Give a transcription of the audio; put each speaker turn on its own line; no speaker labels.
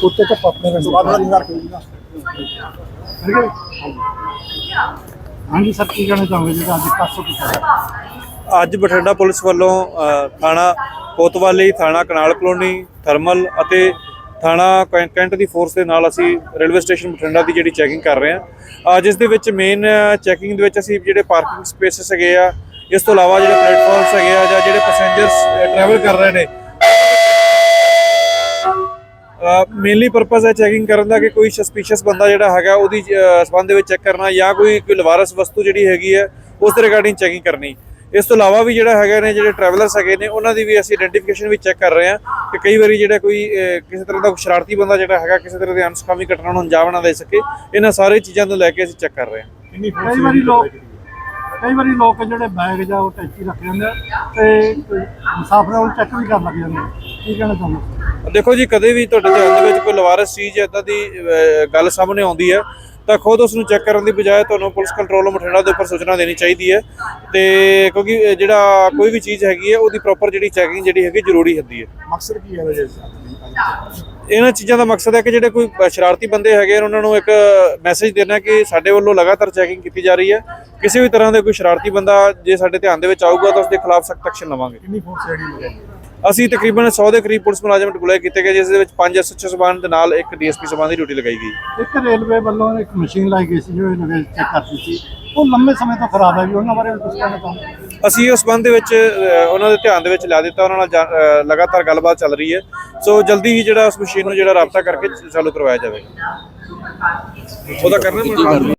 ਉੱਤੇ ਤਾਂ ਪਾਪੇ ਦਾ ਸਵਾਦ ਵਾਲੀ ਗੱਲ ਹਾਂਜੀ ਸਰ ਕੀ ਕਹਿਣਾ ਚਾਹੋਗੇ ਜਿਹੜਾ ਅੱਜ ਕਾਸੋ ਕੀਤਾ
ਅੱਜ ਬਠਿੰਡਾ ਪੁਲਿਸ ਵੱਲੋਂ ਥਾਣਾ ਕੋਤਵਾਲੀ ਥਾਣਾ ਕਨਾਲ ਕਲੋਨੀ ਥਰਮਲ ਅਤੇ ਥਾਣਾ ਕੈਂਟ ਦੀ ਫੋਰਸ ਦੇ ਨਾਲ ਅਸੀਂ ਰੇਲਵੇ ਸਟੇਸ਼ਨ ਬਠਿੰਡਾ ਦੀ ਜਿਹੜੀ ਚੈਕਿੰਗ ਕਰ ਰਹੇ ਹਾਂ। ਜਿਸ ਦੇ ਵਿੱਚ ਮੇਨ ਚੈਕਿੰਗ ਦੇ ਵਿੱਚ ਅਸੀਂ ਜਿਹੜੇ ਪਾਰਕਿੰਗ ਸਪੇਸਿਸ ਹੈਗੇ ਆ ਇਸ ਤੋਂ ਇਲਾਵਾ ਜਿਹੜੇ ਪਲੇਟਫਾਰਮਸ ਹੈਗੇ ਆ ਜਾਂ ਜਿਹੜੇ ਪੈਸੇਂਜਰਸ ਟਰੈਵਲ ਕਰ ਰਹੇ ਨੇ ਮੇਨਲੀ ਪਰਪਸ ਹੈ ਚੈਕਿੰਗ ਕਰਨ ਦਾ ਕਿ ਕੋਈ ਸਸਪੀਸ਼ੀਅਸ ਬੰਦਾ ਜਿਹੜਾ ਹੈਗਾ ਉਹਦੀ ਸੰਬੰਧ ਦੇ ਵਿੱਚ ਚੈੱਕ ਕਰਨਾ ਜਾਂ ਕੋਈ ਕੋਈ ਲਵਾਰਸ ਵਸਤੂ ਜਿਹੜੀ ਹੈਗੀ ਹੈ ਉਸ ਦੇ ਰਿਗਾਰਡਿੰਗ ਚੈਕਿੰਗ ਕਰਨੀ। ਇਸ ਤੋਂ ਇਲਾਵਾ ਵੀ ਜਿਹੜਾ ਹੈਗਾ ਨੇ ਜਿਹੜੇ ਟਰੈਵਲਰਸ ਹੈਗੇ ਨੇ ਉਹਨਾਂ ਦੀ ਵੀ ਅਸੀਂ ਆਇਡੈਂਟੀਫਿਕੇਸ਼ਨ ਵੀ ਚੈੱਕ ਕਰ ਰਹੇ ਹਾਂ ਕਿ ਕਈ ਵਾਰੀ ਜਿਹੜਾ ਕੋਈ ਕਿਸੇ ਤਰ੍ਹਾਂ ਦਾ ਸ਼ਰਾਰਤੀ ਬੰਦਾ ਜਿਹੜਾ ਹੈਗਾ ਕਿਸੇ ਤਰ੍ਹਾਂ ਦੀ ਅਨਸਕਾਮੀ ਘਟਨਾ ਨੂੰ ਅੰਜਾਮ ਨਾ ਦੇ ਸਕੇ ਇਹਨਾਂ ਸਾਰੇ ਚੀਜ਼ਾਂ ਨੂੰ ਲੈ ਕੇ ਅਸੀਂ ਚੈੱਕ ਕਰ ਰਹੇ ਹਾਂ।
ਕਿੰਨੀ ਕਈ ਵਾਰੀ ਲੋਕ ਕਈ ਵਾਰੀ ਲੋਕ ਜਿਹੜੇ ਬੈਗ ਜਾਂ ਉਹ ਟੈਚੀ ਰੱਖ ਜਾਂਦੇ ਆ ਤੇ ਮੁਸਾਫਰਾਂ ਨੂੰ ਚੈੱਕ ਵੀ ਕਰਨ ਲੱਗ ਜਾਂਦੇ। ਕੀ ਕਹਿਣਾ ਚਾਹੁੰਦੇ
ਦੇਖੋ ਜੀ, ਕਦੇ ਵੀ ਤੁਹਾਡੇ ਧਿਆਨ ਦੇ ਵਿੱਚ ਕੋਈ ਲਵਾਰਸ ਚੀਜ਼ ਇਦਾਂ ਦੀ ਗੱਲ ਸਾਹਮਣੇ ਆਉਂਦੀ ਹੈ, ਤਾਂ ਖੁਦ ਉਸ ਨੂੰ ਚੈੱਕ ਕਰਨ ਦੀ ਬਜਾਏ ਤੁਹਾਨੂੰ ਪੁਲਿਸ ਕੰਟਰੋਲ ਬਠਿੰਡਾ ਦੇ ਉੱਪਰ ਸੂਚਨਾ ਦੇਣੀ ਚਾਹੀਦੀ ਹੈ ਤੇ ਕਿਉਂਕਿ ਜਿਹੜਾ ਕੋਈ ਵੀ ਚੀਜ਼ ਹੈਗੀ ਹੈ, ਉਹਦੀ ਪ੍ਰੋਪਰ ਜਿਹੜੀ ਚੈਕਿੰਗ ਜਿਹੜੀ ਹੈਗੀ ਜ਼ਰੂਰੀ ਹੁੰਦੀ ਹੈ।
ਮਕਸਦ ਕੀ ਹੈ ਵਜੇ
ਇਹਨਾਂ ਚੀਜ਼ਾਂ ਦਾ ਮਕਸਦ ਹੈ ਕਿ ਜਿਹੜੇ ਕੋਈ ਸ਼ਰਾਰਤੀ ਬੰਦੇ ਹੈਗੇ ਉਹਨਾਂ ਨੂੰ ਇੱਕ ਮੈਸੇਜ ਦੇਣਾ ਕਿ ਸਾਡੇ ਵੱਲੋਂ ਲਗਾਤਾਰ ਚੈਕਿੰਗ ਕੀਤੀ ਜਾ ਰਹੀ ਹੈ। ਕਿਸੇ ਵੀ ਤਰ੍ਹਾਂ ਦੇ ਕੋਈ ਸ਼ਰਾਰਤੀ ਬੰਦਾ ਜੇ ਸਾਡੇ ਧਿਆਨ ਦੇ ਵਿੱਚ ਆਊਗਾ ਤਾਂ ਉਸ ਦੇ ਖਿਲਾਫ ਸਖਤ ਐਕਸ਼ਨ ਲਵਾਂਗੇ।
ਕਿੰਨੀ ਫੋਰਸ ਰੈਡੀ ਹੋ? ਗਈ
ਅਸੀਂ ਤਕਰੀਬਨ 100 ਦੇ ਕਰੀਬ ਪੁਲਿਸ ਮੁਲਾਜ਼ਮ ਡਿਪਲੋਏ ਕੀਤੇ ਗਏ ਜਿਸ ਦੇ ਵਿੱਚ 5 ਐਸਐਚਓ ਸਬਾਨ ਦੇ ਨਾਲ ਇੱਕ ਡੀਐਸਪੀ ਸਬਾਨ ਦੀ ਡਿਊਟੀ ਲਗਾਈ ਗਈ।
ਇੱਕ ਰੇਲਵੇ ਵੱਲੋਂ ਇੱਕ ਮਸ਼ੀਨ ਲਾਈ ਗਈ ਸੀ ਜੋ ਇਹ ਚੈੱਕ ਕਰਦੀ ਸੀ। ਉਹ ਲੰਬੇ ਸਮੇਂ ਤੋਂ ਖਰਾਬ ਹੈ ਜੀ ਉਹਨਾਂ ਬਾਰੇ ਕੁਝ ਕਹਿਣਾ ਚਾਹੁੰਦੇ
ਅਸੀਂ ਉਸ ਸੰਬੰਧ ਦੇ ਵਿੱਚ ਉਹਨਾਂ ਦੇ ਧਿਆਨ ਦੇ ਵਿੱਚ ਲਿਆ ਦਿੱਤਾ, ਉਹਨਾਂ ਨਾਲ ਲਗਾਤਾਰ ਗੱਲਬਾਤ ਚੱਲ ਰਹੀ ਹੈ। ਸੋ ਜਲਦੀ ਹੀ ਜਿਹੜਾ ਉਸ ਮਸ਼ੀਨ ਨੂੰ ਜਿਹੜਾ ਰਾਬਤਾ ਕਰਕੇ ਚਾਲੂ ਕਰਵਾਇਆ ਜਾਵੇਗਾ। ਉਹਦਾ ਕਰਨਾ